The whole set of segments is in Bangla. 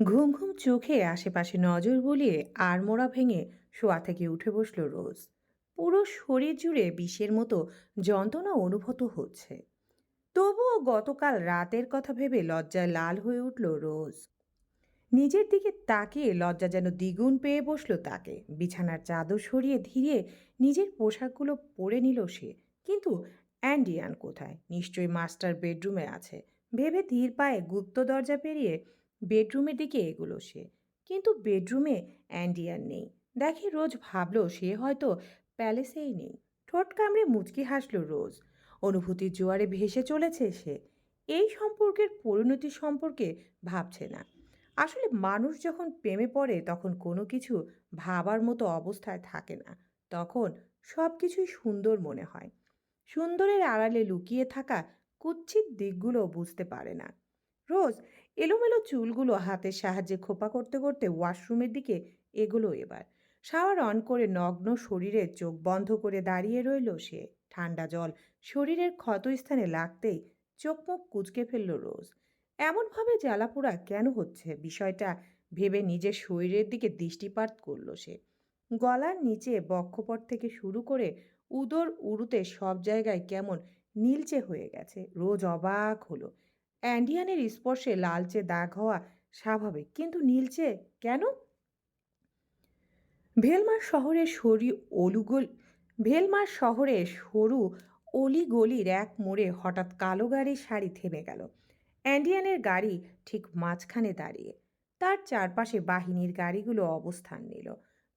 ঘুম ঘুম চোখে আশেপাশে নজর বুলিয়ে আড়মোড়া ভেঙে শোয়া থেকে উঠে বসল রোজ। পুরো শরীর জুড়ে বিষের মতো যন্ত্রণা অনুভূত হচ্ছে। তবুও গতকাল রাতের কথা ভেবে লজ্জায় লাল হয়ে উঠল রোজ। নিজের দিকে তাকিয়ে লজ্জা যেন দ্বিগুণ পেয়ে বসল তাকে। বিছানার চাদর সরিয়ে ধীরে নিজের পোশাকগুলো পরে নিল সে। কিন্তু অ্যান্ডিয়ান কোথায়? নিশ্চয়ই মাস্টার বেডরুমে আছে। ভেবে ধীর পায়ে গুপ্ত দরজা পেরিয়ে বেডরুমের দিকে এগুলো সে। কিন্তু বেডরুমে অ্যান্ডিয়ান নেই। দেখে রোজ ভাবলো সে হয়তো প্যালেসেই নেই। ঠোঁট কামড়ে মুচকি হাসলো রোজ। অনুভূতির জোয়ারে ভেসে চলেছে সে। এই সম্পর্কের পরিণতি সম্পর্কে ভাবছে না। আসলে মানুষ যখন প্রেমে পড়ে, তখন কোনো কিছু ভাবার মতো অবস্থায় থাকে না। তখন সব কিছুই সুন্দর মনে হয়। সুন্দরের আড়ালে লুকিয়ে থাকা কুৎসিত দিকগুলো বুঝতে পারে না। রোজ এলোমেলো চুলগুলো হাতের সাহায্যে খোপা করতে করতে ওয়াশরুমের দিকে এগোলো এবার। শাওয়ার অন করে নগ্ন শরীরে চোখ বন্ধ করে দাঁড়িয়ে রইল সে। ঠান্ডা জল শরীরের ক্ষতস্থানে লাগতেই চোখ মুখ কুচকে ফেলল রোজ। এমনভাবে জ্বালাপোড়া কেন হচ্ছে? বিষয়টা ভেবে নিজের শরীরের দিকে দৃষ্টিপাত করল সে। গলার নিচে বক্ষপট থেকে শুরু করে উদর উড়ুতে সব জায়গায় কেমন নীলচে হয়ে গেছে। রোজ অবাক হলো। অ্যান্ডিয়ানের স্পর্শে লালচে দাগ হওয়া স্বাভাবিক, কিন্তু নীলচে কেন? ভেলমার শহরে সরি অলুগল, ভেলমার শহরে সরু অলিগলির এক মোড়ে হঠাৎ কালো গাড়ির শাড়ি থেমে গেল। অ্যান্ডিয়ানের গাড়ি ঠিক মাঝখানে দাঁড়িয়ে, তার চারপাশে বাহিনীর গাড়িগুলো অবস্থান নিল।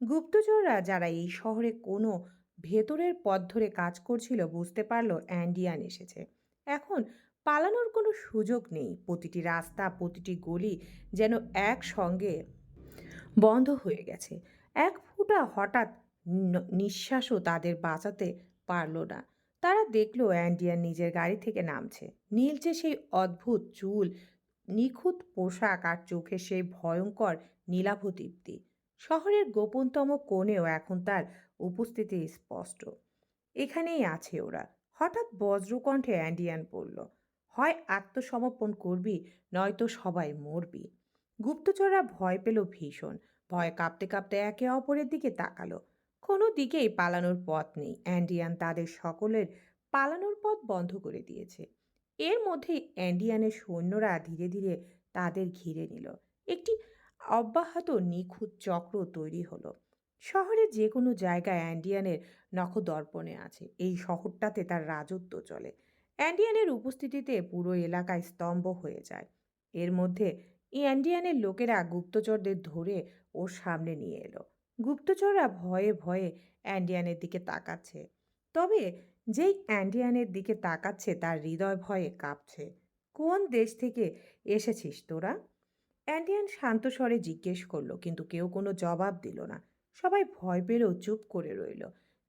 গুপ্তচররা যারা এই শহরে কোনো ভেতরের পথ ধরে কাজ করছিল বুঝতে পারল অ্যান্ডিয়ান এসেছে। এখন পালানোর কোনো সুযোগ নেই। প্রতিটি রাস্তা, প্রতিটি গলি যেন একসঙ্গে বন্ধ হয়ে গেছে। এক ফুটা হঠাৎ নিঃশ্বাসও তাদের বাঁচাতে পারল না। তারা দেখল অ্যান্ডিয়ান নিজের গাড়ি থেকে নামছে। নীলচে সেই অদ্ভুত চুল, নিখুঁত পোশাক আর চোখে সেই ভয়ঙ্কর নীলাভ দীপ্তি শহরের গোপনতম কোণেও এখন তার উপস্থিতি স্পষ্ট। এখানেই আছে ওরা। হঠাৎ বজ্রকণ্ঠে অ্যান্ডিয়ান পড়ল হয় আত্মসমর্পণ করবি, নয়তো সবাই মরবি। গুপ্তচররা ভয় পেল ভীষণ। ভয় কাঁপতে কাঁপতে একে অপরের দিকে তাকালো। কোনো দিকেই পালানোর পথ নেই। অ্যান্ডিয়ান তাদের সকলের পালানোর পথ বন্ধ করে দিয়েছে। এর মধ্যেই অ্যান্ডিয়ানের সৈন্যরা ধীরে ধীরে তাদের ঘিরে নিল। একটি অব্যাহত নিখুঁত চক্র তৈরি হলো। শহরের যে কোনো জায়গায় অ্যান্ডিয়ানের নখদর্পণে আছে। এই শহরটাতে তার রাজত্ব চলে। অ্যান্ডিয়ানের উপস্থিতিতে পুরো এলাকায় স্তম্ভ হয়ে যায়। এর মধ্যে অ্যান্ডিয়ানের লোকেরা গুপ্তচরদের ধরে ওর সামনে নিয়ে এলো। গুপ্তচররা ভয়ে ভয়ে অ্যান্ডিয়ানের দিকে তাকাচ্ছে। তবে যেই অ্যান্ডিয়ানের দিকে তাকাচ্ছে, তার হৃদয় ভয়ে কাঁপছে। কোন দেশ থেকে এসেছিস তোরা? অ্যান্ডিয়ান শান্ত স্বরে জিজ্ঞেস করল, কিন্তু কেউ কোনো জবাব দিল না। সবাই ভয় পেলেও চুপ করে রইল।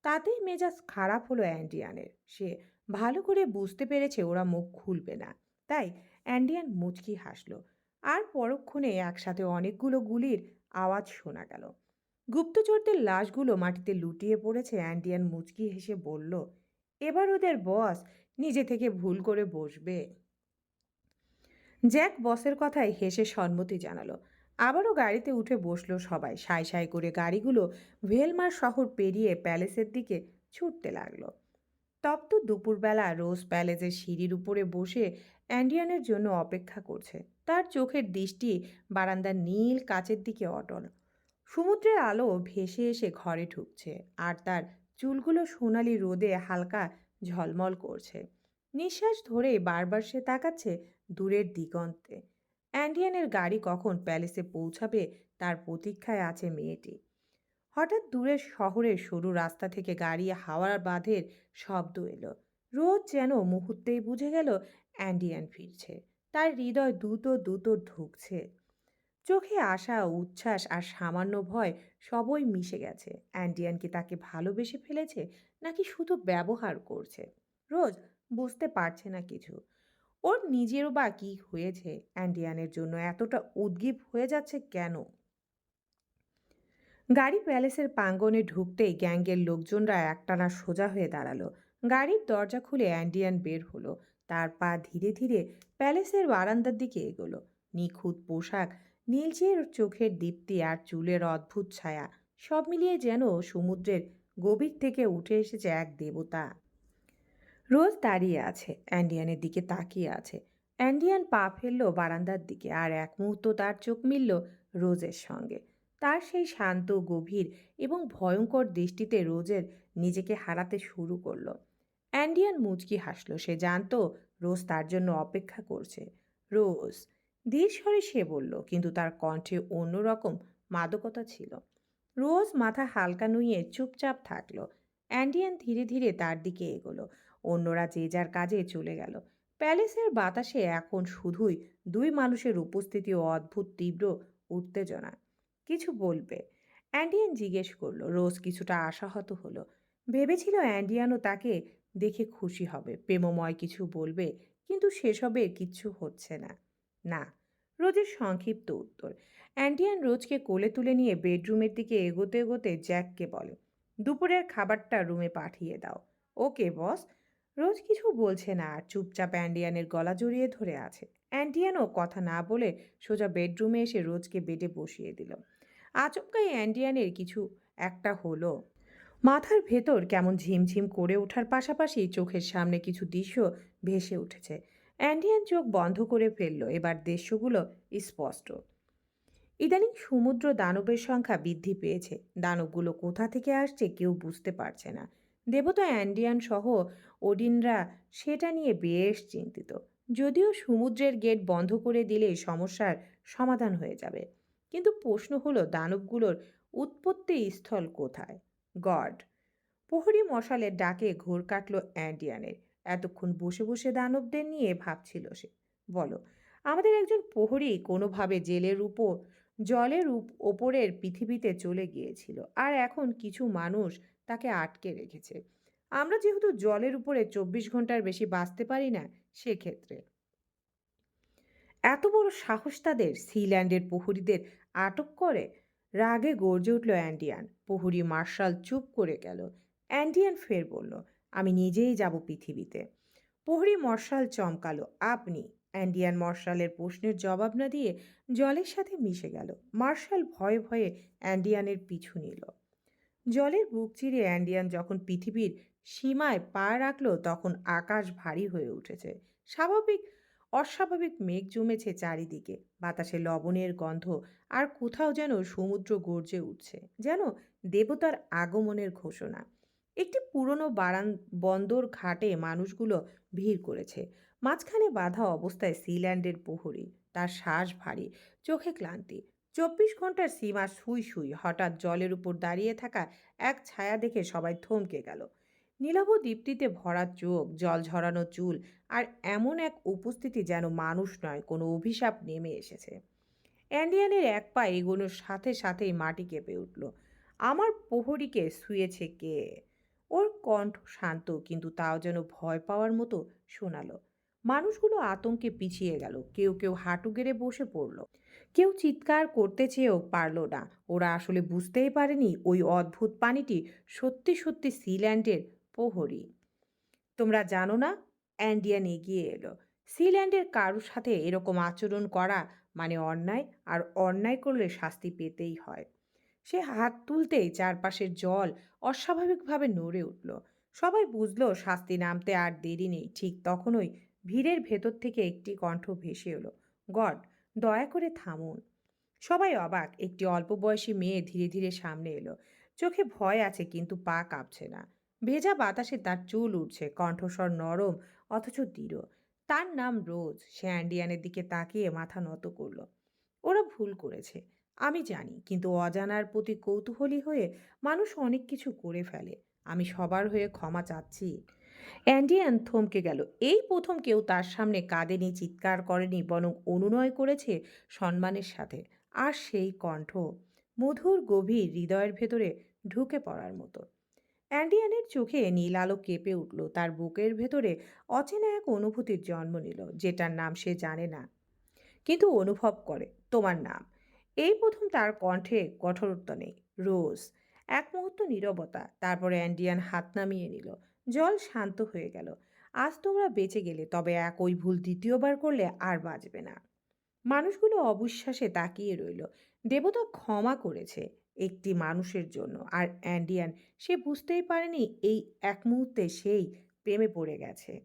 তাতেই মেজাজ খারাপ হলো অ্যান্ডিয়ানের। সে ভালো করে বুঝতে পেরেছে ওরা মুখ খুলবে না। তাই অ্যান্ডিয়ান মুচকি হাসলো। আর পরক্ষণে একসাথে অনেকগুলো গুলির আওয়াজ শোনা গেল। গুপ্তচরদের লাশগুলো মাটিতে লুটিয়ে পড়েছে অ্যান্ডিয়ান মুচকি হেসে বলল, এবার ওদের বস নিজে থেকে ভুল করে বসবে। জ্যাক বসের কথায় হেসে সম্মতি জানালো। আবারও গাড়িতে উঠে বসল সবাই। সাই সাই করে গাড়িগুলো ভেলমার শহর পেরিয়ে প্যালেসের দিকে ছুটতে লাগল। তপ্ত দুপুরবেলা রোজ প্যালেসের সিঁড়ির উপরে বসে অ্যান্ডিয়ানের জন্য অপেক্ষা করছে। তার চোখের দৃষ্টি বারান্দার নীল কাচের দিকে অটল। সমুদ্রের আলো ভেসে এসে ঘরে ঢুকছে আর তার চুলগুলো সোনালি রোদে হালকা ঝলমল করছে। নিঃশ্বাস ধরে বারবার সে তাকাচ্ছে দূরের দিগন্তে। অ্যান্ডিয়ানের গাড়ি কখন প্যালেসে পৌঁছাবে তার প্রতীক্ষায় আছে মেয়েটি। হঠাৎ দূরের শহরের সরু রাস্তা থেকে গাড়ি হাওয়ার বাঁধের শব্দ এলো। রোজ যেন মুহূর্তেই বুঝে গেল অ্যান্ডিয়ান ফিরছে। তার হৃদয় দ্রুত দ্রুত ঢুকছে। চোখে আশা, উচ্ছ্বাস আর সামান্য ভয় সবই মিশে গেছে। অ্যান্ডিয়ান কি তাকে ভালোবেসে ফেলেছে নাকি শুধু ব্যবহার করছে? রোজ বুঝতে পারছে না কিছু। ওর নিজেরও বা কী হয়েছে? অ্যান্ডিয়ানের জন্য এতটা উদ্গীপ হয়ে যাচ্ছে কেন? গাড়ি প্যালেসের প্রাঙ্গণে ঢুকতেই গ্যাংয়ের লোকজনরা একটানা সোজা হয়ে দাঁড়াল। গাড়ির দরজা খুলে অ্যান্ডিয়ান বের হলো। তার পা ধীরে ধীরে প্যালেসের বারান্দার দিকে এগোলো। নিখুঁত পোশাক নীলচের চোখের দীপ্তি আর চুলের অদ্ভুত ছায়া সব মিলিয়ে যেন সমুদ্রের গভীর থেকে উঠে এসেছে এক দেবতা। রোজ দাঁড়িয়ে আছে, অ্যান্ডিয়ানের দিকে তাকিয়ে আছে। অ্যান্ডিয়ান পা ফেলল বারান্দার দিকে আর এক মুহূর্ত তার চোখ মিলল রোজের সঙ্গে। তার সেই শান্ত, গভীর এবং ভয়ঙ্কর দৃষ্টিতে রোজের নিজেকে হারাতে শুরু করল। অ্যান্ডিয়ান মুচকি হাসল। সে জানতো, রোজ তার জন্য অপেক্ষা করছে। রোজ। ধীর সে বলল, কিন্তু তার কণ্ঠে অন্যরকম মাদকতা ছিল। রোজ মাথা হালকা নুইয়ে চুপচাপ থাকল। অ্যান্ডিয়ান ধীরে ধীরে তার দিকে এগোলো। অন্যরা যে যার কাজে চলে গেল। প্যালেসের বাতাসে এখন শুধুই দুই মানুষের উপস্থিতি ও অদ্ভুত তীব্র উত্তেজনা। কিছু বলবে। অ্যান্ডিয়ান জিজ্ঞেস করল, রোজ কিছুটা আশাহত হলো। ভেবেছিল অ্যান্ডিয়ানও তাকে দেখে খুশি হবে। প্রেমময় কিছু বলবে, কিন্তু সেসবের কিচ্ছু হচ্ছে না। না। রোজের সংক্ষিপ্ত উত্তর। অ্যান্ডিয়ান রোজকে কোলে তুলে নিয়ে বেডরুমের দিকে এগোতে এগোতে জ্যাককে বলে, দুপুরের খাবারটা রুমে পাঠিয়ে দাও। ওকে, বস। রোজ কিছু বলছে না আর চুপচাপ অ্যান্ডিয়ানের গলা জড়িয়ে ধরে আছে। অ্যান্ডিয়ানও কথা না বলে সোজা বেডরুমে এসে রোজকে বেডে বসিয়ে দিল। আচমকাই অ্যান্ডিয়ানের কিছু একটা হলো। মাথার ভেতর কেমন ঝিমঝিম করে ওঠার পাশাপাশি চোখের সামনে কিছু দৃশ্য ভেসে উঠেছে। অ্যান্ডিয়ান চোখ বন্ধ করে ফেলল, এবার দৃশ্যগুলো স্পষ্ট। ইদানিং সমুদ্র দানবের সংখ্যা বৃদ্ধি পেয়েছে। দানবগুলো কোথা থেকে আসছে কেউ বুঝতে পারছে না। দেবতা অ্যান্ডিয়ান সহ ওডিনরা সেটা নিয়ে বেশ চিন্তিত। যদিও সমুদ্রের গেট বন্ধ করে দিলে সমস্যার সমাধান হয়ে যাবে। কিন্তু প্রশ্ন হলো, দানবগুলোর উৎপত্তি স্থল কোথায়? গড, প্রহরী মশালের ডাকে ঘোর কাটল অ্যান্ডিয়ানের। এতক্ষণ বসে বসে দানবদের নিয়ে ভাবছিল সে। বলো, আমাদের একজন প্রহরী কোনোভাবে জেলের উপর, জলের ওপরের পৃথিবীতে চলে গিয়েছিল। আর এখন কিছু মানুষ তাকে আটকে রেখেছে। আমরা যেহেতু জলের উপরে চব্বিশ ঘণ্টার বেশি বাঁচতে পারি না, সেক্ষেত্রে। এত বড় সাহস তাদের সিল্যান্ডের প্রহরীদের আটক করে? রাগে গর্জে উঠল অ্যান্ডিয়ান। প্রহরী মার্শাল চুপ করে গেল। অ্যান্ডিয়ান ফের বলল, আমি নিজেই যাব পৃথিবীতে। প্রহরী মর্শাল চমকালো, আপনি? অ্যান্ডিয়ান মর্শালের প্রশ্নের জবাব না দিয়ে জলের সাথে মিশে গেল। মার্শাল ভয়ে ভয়ে অ্যান্ডিয়ানের পিছু নিল। জলের বুক চিরে অ্যান্ডিয়ান যখন পৃথিবীর সীমায় পা রাখল, তখন আকাশ ভারী হয়ে উঠেছে। স্বাভাবিক, অস্বাভাবিক মেঘ জমেছে চারিদিকে। বাতাসে লবণের গন্ধ, আর কোথাও যেন সমুদ্র গর্জে উঠছে, যেন দেবতার আগমনের ঘোষণা। একটি পুরনো বারান, বন্দর ঘাটে মানুষগুলো ভিড় করেছে। মাঝখানে বাঁধা অবস্থায় সিল্যান্ডের প্রহরী। তার শ্বাস ভারী, চোখে ক্লান্তি। চব্বিশ ঘণ্টার সীমা সুই সুই হঠাৎ জলের উপর দাঁড়িয়ে থাকা এক ছায়া দেখে সবাই থমকে গেল। নীলাভ দীপ্তিতে ভরা চোখ, জল ঝরানো চুল আর এমন এক উপস্থিতি যেন মানুষ নয়, কোনো অভিশাপ নেমে এসেছে। অ্যান্ডিয়ানের এক পা এগোনোর সাথে সাথেই মাটি কেঁপে উঠল। আমার প্রহরীকে শুয়েছে কে? ওর কণ্ঠ শান্ত কিন্তু তাও যেন ভয় পাওয়ার মতো শোনালো। মানুষগুলো আতঙ্কে পিছিয়ে গেল, কেউ কেউ হাঁটু গেড়ে বসে পড়ল। কেউ চিৎকার করতে চেয়েও পারল না। ওরা আসলে বুঝতেই পারেনি ওই অদ্ভুত পানিটি সত্যি সত্যি সিল্যান্ডের প্রহরী। তোমরা জানো না? অ্যান্ডিয়ান এগিয়ে এলো। সিল্যান্ডের কারুর সাথে এরকম আচরণ করা মানে অন্যায়, আর অন্যায় করলে শাস্তি পেতেই হয়। সে হাত তুলতেই চারপাশের জল অস্বাভাবিকভাবে নড়ে উঠল। সবাই বুঝলো শাস্তি নামতে আর দেরি নেই। ঠিক তখনই ভিড়ের ভেতর থেকে একটি কণ্ঠ ভেসে এলো। গড দয়া করে থামুন। সবাই অবাক, একটি অল্প বয়সী মেয়ে ধীরে ধীরে সামনে এলো। চোখে ভয় আছে কিন্তু পা কাঁপছে না। ভেজা বাতাসে তার চুল উঠছে কণ্ঠস্বর নরম, অথচ দৃঢ়। তার নাম রোজ, সে অ্যান্ডিয়ানের দিকে তাকিয়ে মাথা নত করল। ওরা ভুল করেছে, আমি জানি, কিন্তু অজানার প্রতি কৌতূহলী হয়ে মানুষ অনেক কিছু করে ফেলে। আমি সবার হয়ে ক্ষমা চাচ্ছি। অ্যান্ডিয়ান থমকে গেল। এই প্রথম কেউ তার সামনে কাঁদেনি, চিৎকার করেনি, বরং অনুনয় করেছে সম্মানের সাথে। আর সেই কণ্ঠ মধুর, গভীর হৃদয়ের ভেতরে ঢুকে পড়ার মতো। অ্যান্ডিয়ানের চোখে নীল আলো কেঁপে উঠল। তার বুকের ভেতরে অচেনা এক অনুভূতির জন্ম নিল, যেটার নাম সে জানে না, কিন্তু অনুভব করে। তোমার নাম? এই প্রথম তার কণ্ঠে কঠোরত্ব নেই, রোজ। এক মুহূর্ত নীরবতা, তারপরে অ্যান্ডিয়ান হাত নামিয়ে নিল। জল শান্ত হয়ে গেল। আজ তোমরা বেঁচে গেলে, তবে এক ওই ভুল দ্বিতীয়বার করলে আর বাঁচবে না। মানুষগুলো অবিশ্বাসে তাকিয়ে রইল। দেবতা ক্ষমা করেছে একটি মানুষের জন্য, আর অ্যান্ডিয়ান সে বুঝতেই পারেনি এই এক মুহূর্তে সেই প্রেমে পড়ে গেছে।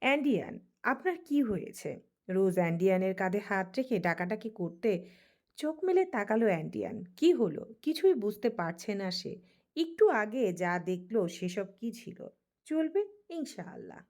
অ্যান্ডিয়ান, আপনার কি হয়েছে? রোজ অ্যান্ডিয়ানের কাঁধে হাত রেখে ডাকাডাকি করতে চোখ মেলে তাকালো অ্যান্ডিয়ান। কি হলো? কিছুই বুঝতে পারছে না সে। একটু আগে যা দেখল সেসব কি ছিল? চলবে ইনশাআল্লাহ।